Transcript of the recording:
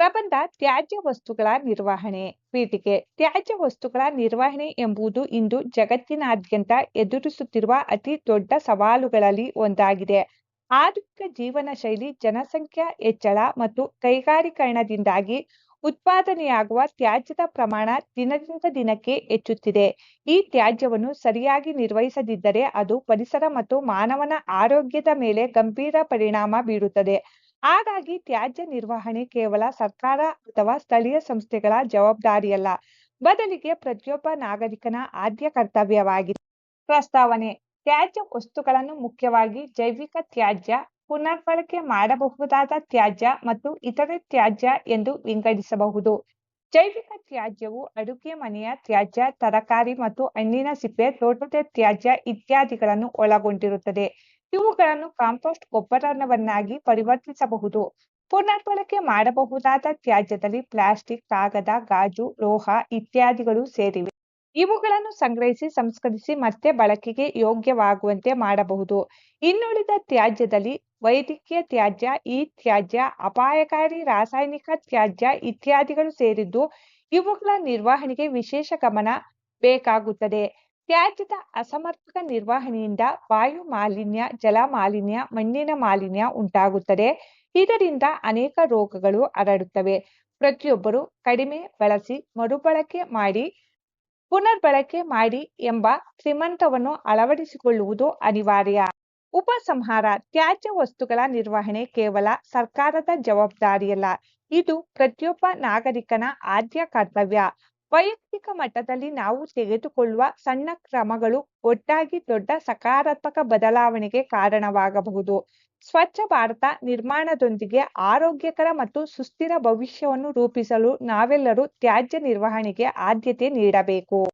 ಪ್ರಬಂಧ ತ್ಯಾಜ್ಯ ವಸ್ತುಗಳ ನಿರ್ವಹಣೆ. ಪೀಠಿಕೆ ತ್ಯಾಜ್ಯ ವಸ್ತುಗಳ ನಿರ್ವಹಣೆ ಎಂಬುದು ಇಂದು ಜಗತ್ತಿನಾದ್ಯಂತ ಎದುರಿಸುತ್ತಿರುವ ಅತಿ ದೊಡ್ಡ ಸವಾಲುಗಳಲ್ಲಿ ಒಂದಾಗಿದೆ. ಆಧುನಿಕ ಜೀವನ ಶೈಲಿ ಜನಸಂಖ್ಯಾ ಹೆಚ್ಚಳ ಮತ್ತು ಕೈಗಾರಿಕರಣದಿಂದಾಗಿ ಉತ್ಪಾದನೆಯಾಗುವ ತ್ಯಾಜ್ಯದ ಪ್ರಮಾಣ ದಿನದಿಂದ ದಿನಕ್ಕೆ ಹೆಚ್ಚುತ್ತಿದೆ. ಈ ತ್ಯಾಜ್ಯವನ್ನು ಸರಿಯಾಗಿ ನಿರ್ವಹಿಸದಿದ್ದರೆ ಅದು ಪರಿಸರ ಮತ್ತು ಮಾನವನ ಆರೋಗ್ಯದ ಮೇಲೆ ಗಂಭೀರ ಪರಿಣಾಮ ಬೀರುತ್ತದೆ. ಹಾಗಾಗಿ ತ್ಯಾಜ್ಯ ನಿರ್ವಹಣೆ ಕೇವಲ ಸರ್ಕಾರ ಅಥವಾ ಸ್ಥಳೀಯ ಸಂಸ್ಥೆಗಳ ಜವಾಬ್ದಾರಿಯಲ್ಲ. ಬದಲಿಗೆ ಪ್ರತಿಯೊಬ್ಬ ನಾಗರಿಕನ ಆದ್ಯ ಕರ್ತವ್ಯವಾಗಿದೆ. ಪ್ರಸ್ತಾವನೆ, ತ್ಯಾಜ್ಯ ವಸ್ತುಗಳನ್ನು ಮುಖ್ಯವಾಗಿ ಜೈವಿಕ ತ್ಯಾಜ್ಯ, ಪುನರ್ಬಳಕೆ ಮಾಡಬಹುದಾದ ತ್ಯಾಜ್ಯ ಮತ್ತು ಇತರೆ ತ್ಯಾಜ್ಯ ಎಂದು ವಿಂಗಡಿಸಬಹುದು. ಜೈವಿಕ ತ್ಯಾಜ್ಯವು ಅಡುಗೆ ಮನೆಯ ತ್ಯಾಜ್ಯ, ತರಕಾರಿ ಮತ್ತು ಹಣ್ಣಿನ ಸಿಪ್ಪೆ, ತೋಟದ ತ್ಯಾಜ್ಯ ಇತ್ಯಾದಿಗಳನ್ನು ಒಳಗೊಂಡಿರುತ್ತದೆ. ಇವುಗಳನ್ನು ಕಾಂಪೋಸ್ಟ್ ಗೊಬ್ಬರವನ್ನಾಗಿ ಪರಿವರ್ತಿಸಬಹುದು. ಪುನರ್ಬಳಕೆ ಮಾಡಬಹುದಾದ ತ್ಯಾಜ್ಯದಲ್ಲಿ ಪ್ಲಾಸ್ಟಿಕ್, ಕಾಗದ, ಗಾಜು, ಲೋಹ ಇತ್ಯಾದಿಗಳು ಸೇರಿವೆ. ಇವುಗಳನ್ನು ಸಂಗ್ರಹಿಸಿ, ಸಂಸ್ಕರಿಸಿ ಮತ್ತೆ ಬಳಕೆಗೆ ಯೋಗ್ಯವಾಗುವಂತೆ ಮಾಡಬಹುದು. ಇನ್ನುಳಿದ ತ್ಯಾಜ್ಯದಲ್ಲಿ ವೈದ್ಯಕೀಯ ತ್ಯಾಜ್ಯ, ಈ ತ್ಯಾಜ್ಯ, ಅಪಾಯಕಾರಿ ರಾಸಾಯನಿಕ ತ್ಯಾಜ್ಯ ಇತ್ಯಾದಿಗಳು ಸೇರಿದ್ದು ಇವುಗಳ ನಿರ್ವಹಣೆಗೆ ವಿಶೇಷ ಗಮನ ಬೇಕಾಗುತ್ತದೆ. ತ್ಯಾಜ್ಯದ ಅಸಮರ್ಪಕ ನಿರ್ವಹಣೆಯಿಂದ ವಾಯು ಮಾಲಿನ್ಯ ಜಲ ಮಾಲಿನ್ಯ ಮಣ್ಣಿನ ಮಾಲಿನ್ಯ ಉಂಟಾಗುತ್ತದೆ. ಇದರಿಂದ ಅನೇಕ ರೋಗಗಳು ಹರಡುತ್ತವೆ. ಪ್ರತಿಯೊಬ್ಬರು ಕಡಿಮೆ ಬಳಸಿ ಮರುಬಳಕೆ ಮಾಡಿ, ಪುನರ್ಬಳಕೆ ಮಾಡಿ ಎಂಬ ಶ್ರೀಮಂತವನ್ನು ಅಳವಡಿಸಿಕೊಳ್ಳುವುದು ಅನಿವಾರ್ಯ. ಉಪಸಂಹಾರ ತ್ಯಾಜ್ಯ ವಸ್ತುಗಳ ನಿರ್ವಹಣೆ ಕೇವಲ ಸರ್ಕಾರದ ಜವಾಬ್ದಾರಿಯಲ್ಲ. ಇದು ಪ್ರತಿಯೊಬ್ಬ ನಾಗರಿಕನ ಆದ್ಯ ಕರ್ತವ್ಯ. ವೈಯಕ್ತಿಕ ಮಟ್ಟದಲ್ಲಿ ನಾವು ತೆಗೆದುಕೊಳ್ಳುವ ಸಣ್ಣ ಕ್ರಮಗಳು ಒಟ್ಟಾಗಿ ದೊಡ್ಡ ಸಕಾರಾತ್ಮಕ ಬದಲಾವಣೆಗೆ ಕಾರಣವಾಗಬಹುದು. ಸ್ವಚ್ಛ ಭಾರತ ನಿರ್ಮಾಣದೊಂದಿಗೆ ಆರೋಗ್ಯಕರ ಮತ್ತು ಸುಸ್ಥಿರ ಭವಿಷ್ಯವನ್ನು ರೂಪಿಸಲು ನಾವೆಲ್ಲರೂ ತ್ಯಾಜ್ಯ ನಿರ್ವಹಣೆಗೆ ಆದ್ಯತೆ ನೀಡಬೇಕು.